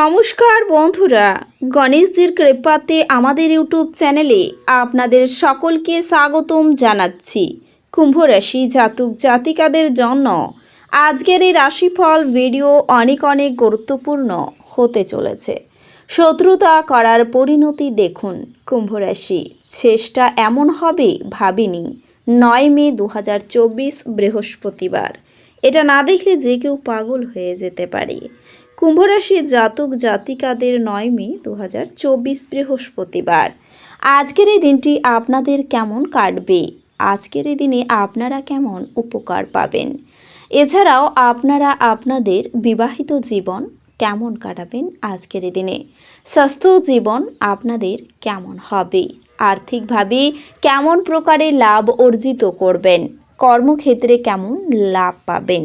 নমস্কার বন্ধুরা, গণেশজির কৃপাতে আমাদের ইউটিউব চ্যানেলে আপনাদের সকলকে স্বাগতম জানাচ্ছি। কুম্ভ রাশি জাতক জাতিকাদের জন্য আজকের এই রাশিফল ভিডিও অনেক অনেক গুরুত্বপূর্ণ হতে চলেছে। শত্রুতা করার পরিণতি দেখুন কুম্ভ রাশি শেষটা এমন হবে ভাবিনি, নয় মে দু হাজার চব্বিশ বৃহস্পতিবার। এটা না দেখলে যে কেউ পাগল হয়ে যেতে পারে। কুম্ভরাশি জাতক জাতিকাদের নয় মে দু হাজার চব্বিশ বৃহস্পতিবার। আজকের এই দিনটি আপনাদের কেমন কাটবে? আজকের এই দিনে আপনারা কেমন উপকার পাবেন? এছাড়াও আপনারা আপনাদের বিবাহিত জীবন কেমন কাটাবেন আজকের এই দিনে? স্বাস্থ্য জীবন আপনাদের কেমন হবে? আর্থিকভাবে কেমন প্রকারে লাভ অর্জিত করবেন? কর্মক্ষেত্রে কেমন লাভ পাবেন?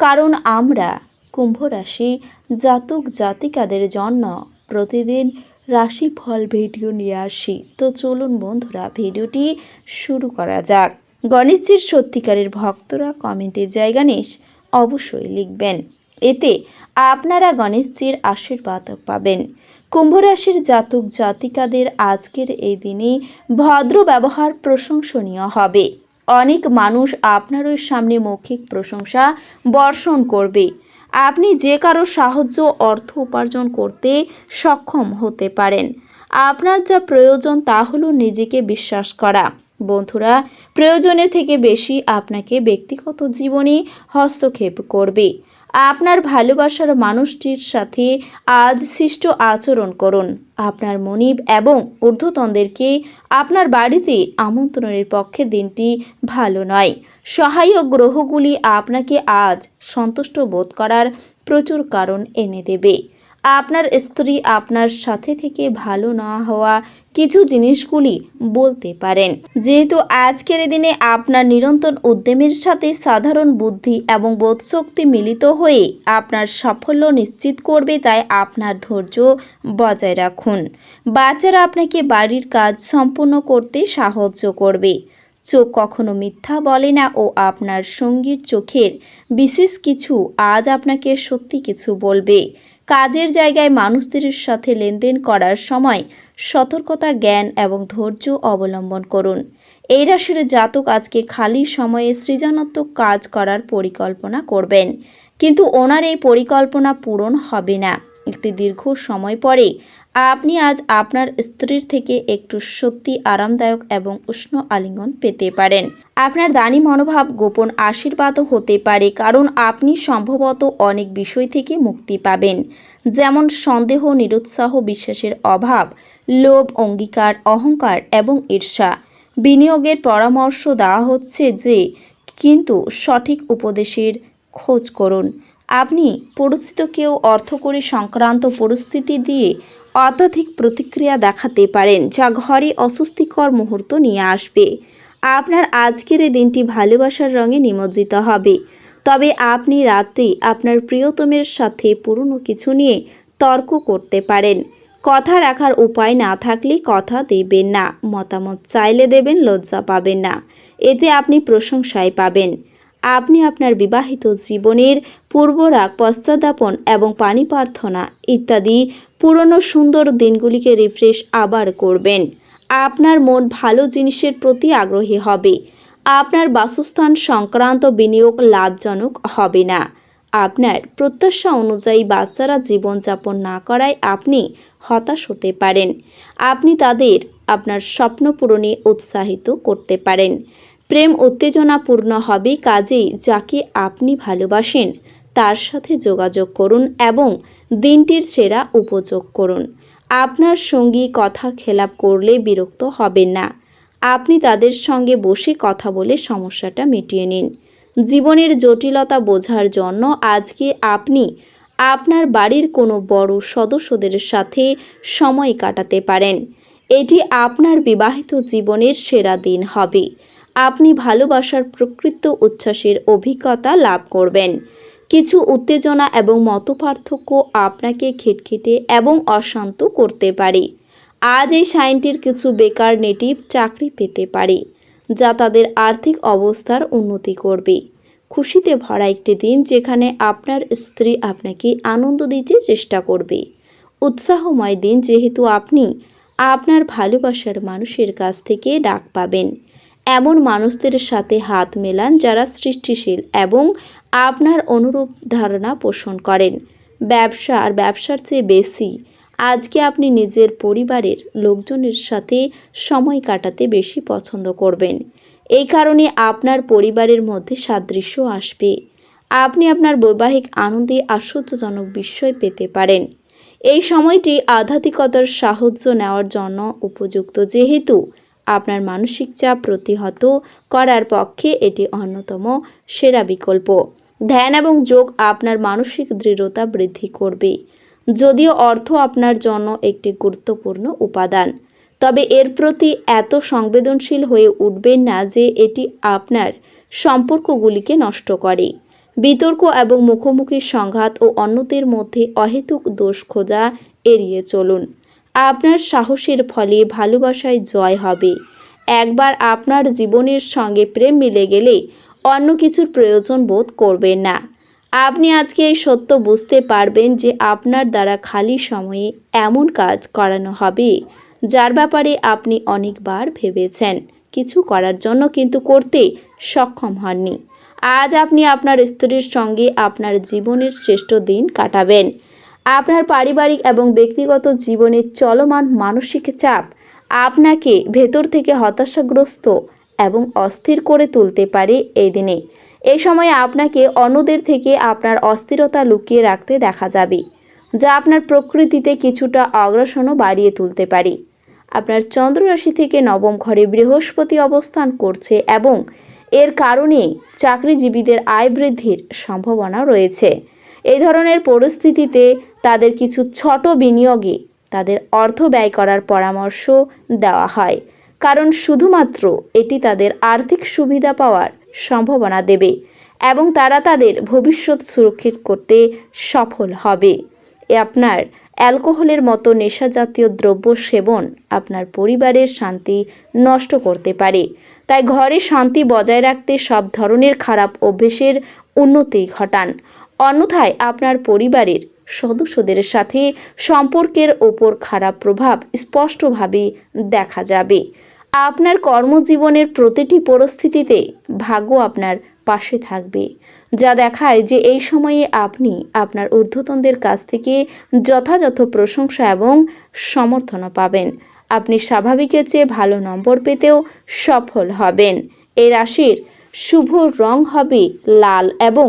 কারণ আমরা কুম্ভ রাশি জাতক জাতিকাদের জন্য প্রতিদিন রাশিফল ভিডিও নিয়ে আসি। তো চলুন বন্ধুরা, ভিডিওটি শুরু করা যাক। গণেশজির সত্যিকারের ভক্তরা কমেন্টে জায়গা নিস, অবশ্যই লিখবেন। এতে আপনারা গণেশজির আশীর্বাদ পাবেন। কুম্ভ রাশির জাতক জাতিকাদের আজকের এই দিনে ভদ্র ব্যবহার প্রশংসনীয় হবে। অনেক মানুষ আপনার ওই সামনে মৌখিক প্রশংসা বর্ষণ করবে। আপনি যে কারও সাহায্য অর্থ উপার্জন করতে সক্ষম হতে পারেন। আপনার যা প্রয়োজন তা হলো নিজেকে বিশ্বাস করা। বন্ধুরা, প্রয়োজনের থেকে বেশি আপনাকে ব্যক্তিগত জীবনে হস্তক্ষেপ করবে। আপনার ভালোবাসার মানুষটির সাথে আজ সৃষ্ট আচরণ করুন। আপনার মনিব এবং ঊর্ধ্বতনদেরকে আপনার বাড়িতে আমন্ত্রণের পক্ষে দিনটি ভালো নয়। সহায়ক গ্রহগুলি আপনাকে আজ সন্তুষ্ট বোধ করার প্রচুর কারণ এনে দেবে। আপনার স্ত্রী আপনার সাথে থেকে ভালো না হওয়া কিছু জিনিসগুলি বলতে পারেন। যেহেতু আজকের দিনে আপনার নিরন্তর উদ্যমের সাথে সাধারণ বুদ্ধি এবং বোধশক্তি মিলিত হয়ে আপনার সাফল্য নিশ্চিত করবে, তাই আপনার ধৈর্য বজায় রাখুন। বাচ্চারা আপনাকে বাড়ির কাজ সম্পূর্ণ করতে সাহায্য করবে। চোখ কখনো মিথ্যা বলে না ও আপনার সঙ্গীর চোখের বিশেষ কিছু আজ আপনাকে সত্যি কিছু বলবে। কাজের জায়গায় মানুষদের সাথে লেনদেন করার সময় সতর্কতা, জ্ঞান এবং ধৈর্য অবলম্বন করুন। এই রাশির জাতক আজকে খালি সময়ে সৃজনাত্মক কাজ করার পরিকল্পনা করবেন। কিন্তু ওনার এই পরিকল্পনা পূরণ হবে না। একটি দীর্ঘ সময় পরে। আপনি আজ আপনার স্ত্রীর থেকে একটু সত্যি আরামদায়ক এবং উষ্ণ আলিঙ্গন পেতে পারেন। আপনার দানি মনোভাব গোপন আশীর্বাদও হতে পারে, কারণ আপনি সম্ভবত অনেক বিষয় থেকে মুক্তি পাবেন। যেমন সন্দেহ, নিরুৎসাহ, বিশ্বাসের অভাব, লোভ, অঙ্গীকার, অহংকার এবং ঈর্ষা। বিনিয়োগের পরামর্শ দেওয়া হচ্ছে যে, কিন্তু সঠিক উপদেশের খোঁজ করুন। আপনি পরিচিত কেউ অর্থকরী সংক্রান্ত পরিস্থিতি দিয়ে অত্যাধিক প্রতিক্রিয়া দেখাতে পারেন, যা ঘরে অস্বস্তিকর মুহূর্ত নিয়ে আসবে। আপনার আজকের এই দিনটি ভালোবাসার রঙে নিমজ্জিত হবে। তবে আপনি রাতে আপনার প্রিয়তমের সাথে পুরনো কিছু নিয়ে তর্ক করতে পারেন। কথা রাখার উপায় না থাকলে কথা দেবেন না, মতামত চাইলে দেবেন, লজ্জা পাবেন না। এতে আপনি প্রশংসায় পাবেন। আপনি আপনার বিবাহিত জীবনের পূর্বরাগ পশ্চাদাপন এবং পানি প্রার্থনা ইত্যাদি পুরনো সুন্দর দিনগুলিকে রিফ্রেশ আবার করবেন। আপনার মন ভালো জিনিসের প্রতি আগ্রহী হবে। আপনার বাসস্থান সংক্রান্ত বিনিয়োগ লাভজনক হবে না। আপনার প্রত্যাশা অনুযায়ী বাচ্চারা জীবনযাপন না করায় আপনি হতাশ হতে পারেন। আপনি তাদের আপনার স্বপ্ন পূরণে উৎসাহিত করতে পারেন। প্রেম উত্তেজনাপূর্ণ হবে কাজেই যাকে আপনি ভালোবাসেন, তার সাথে যোগাযোগ করুন এবং দিনটির সেরা উপযোগ করুন। আপনার সঙ্গী কথা খেলাপ করলে বিরক্ত হবেন না। আপনি তাদের সঙ্গে বসে কথা বলে সমস্যাটা মিটিয়ে নিন। জীবনের জটিলতা বোঝার জন্য আজকে আপনি আপনার বাড়ির কোনো বড় সদস্যদের সাথে সময় কাটাতে পারেন। এটি আপনার বিবাহিত জীবনের সেরা দিন হবে। আপনি ভালোবাসার প্রকৃত উচ্ছ্বাসের অভিজ্ঞতা লাভ করবেন। কিছু উত্তেজনা এবং মতপার্থক্য আপনাকে খিটখিটে এবং অশান্ত করতে পারে। আজ এই সাইনটির কিছু বেকার নেটিভ চাকরি পেতে পারে, যা তাদের আর্থিক অবস্থার উন্নতি করবে। খুশিতে ভরা একটি দিন যেখানে আপনার স্ত্রী আপনাকে আনন্দ দিতে চেষ্টা করবে। উৎসাহময় দিন যেহেতু আপনি আপনার ভালোবাসার মানুষের কাছ থেকে ডাক পাবেন। এমন মানুষদের সাথে হাত মেলান যারা সৃষ্টিশীল এবং আপনার অনুরূপ ধারণা পোষণ করেন। ব্যবসা আর ব্যবসার চেয়ে বেশি আজকে আপনি নিজের পরিবারের লোকজনের সাথে সময় কাটাতে বেশি পছন্দ করবেন। এই কারণে আপনার পরিবারের মধ্যে সাদৃশ্য আসবে। আপনি আপনার বৈবাহিক আনন্দে আশ্চর্যজনক বিষয় পেতে পারেন। এই সময়টি আধ্যাত্মিকতার সাহায্য নেওয়ার জন্য উপযুক্ত, যেহেতু আপনার মানসিক চাপ প্রতিহত করার পক্ষে এটি অন্যতম সেরা বিকল্প। ধ্যান এবং যোগ আপনার মানসিক দৃঢ়তা বৃদ্ধি করবে। যদিও অর্থ আপনার জন্য একটি গুরুত্বপূর্ণ উপাদান, তবে এর প্রতি এত সংবেদনশীল হয়ে উঠবেন না যে এটি আপনার সম্পর্কগুলিকে নষ্ট করে। বিতর্ক এবং মুখোমুখি সংঘাত ও অন্যদের মধ্যে অহেতুক দোষ খোঁজা এড়িয়ে চলুন। আপনার সাহসের ফলে ভালোবাসায় জয় হবে। একবার আপনার জীবনের সঙ্গে প্রেম মিলে গেলে অন্য কিছুর প্রয়োজন বোধ করবেন না। আপনি আজকে এই সত্য বুঝতে পারবেন যে আপনার দ্বারা খালি সময়ে এমন কাজ করানো হবে, যার ব্যাপারে আপনি অনেকবার ভেবেছেন। কিছু করার জন্য কিন্তু করতে সক্ষম হননি। আজ আপনি আপনার স্ত্রীর সঙ্গে আপনার জীবনের শ্রেষ্ঠ দিন কাটাবেন। আপনার পারিবারিক এবং ব্যক্তিগত জীবনের চলমান মানসিক চাপ আপনাকে ভেতর থেকে হতাশাগ্রস্ত এবং অস্থির করে তুলতে পারে এই দিনে। এই সময় আপনাকে অন্যদের থেকে আপনার অস্থিরতা লুকিয়ে রাখতে দেখা যাবে, যা আপনার প্রকৃতিতে কিছুটা অগ্রসনও বাড়িয়ে তুলতে পারে। আপনার চন্দ্ররাশি থেকে নবম ঘরে বৃহস্পতি অবস্থান করছে এবং এর কারণে চাকরিজীবীদের আয় বৃদ্ধির সম্ভাবনা রয়েছে। এই ধরনের পরিস্থিতিতে তাদের কিছু ছোট বিনিয়োগে তাদের অর্থ ব্যয় করার পরামর্শ দেওয়া হয়। কারণ শুধুমাত্র এটি তাদের আর্থিক সুবিধা পাওয়ার সম্ভাবনা দেবে এবং তারা তাদের ভবিষ্যৎ সুরক্ষিত করতে সফল হবে। এ আপনার অ্যালকোহলের মতো নেশাজাতীয় দ্রব্য সেবন আপনার পরিবারের শান্তি নষ্ট করতে পারে। তাই ঘরে শান্তি বজায় রাখতে সব ধরনের খারাপ অভ্যেসের উন্নতি ঘটান। অন্যথায় আপনার পরিবারের সদস্যদের সাথে সম্পর্কের ওপর খারাপ প্রভাব স্পষ্টভাবে দেখা যাবে। আপনার কর্মজীবনের প্রতিটি পরিস্থিতিতে ভাগ্য আপনার পাশে থাকবে। যা দেখায় যে এই সময়ে আপনি আপনার ঊর্ধ্বতনদের কাছ থেকে যথাযথ প্রশংসা এবং সমর্থনও পাবেন। আপনি স্বাভাবিকের চেয়ে ভালো নম্বর পেতেও সফল হবেন। এই রাশির শুভ রং হবে লাল এবং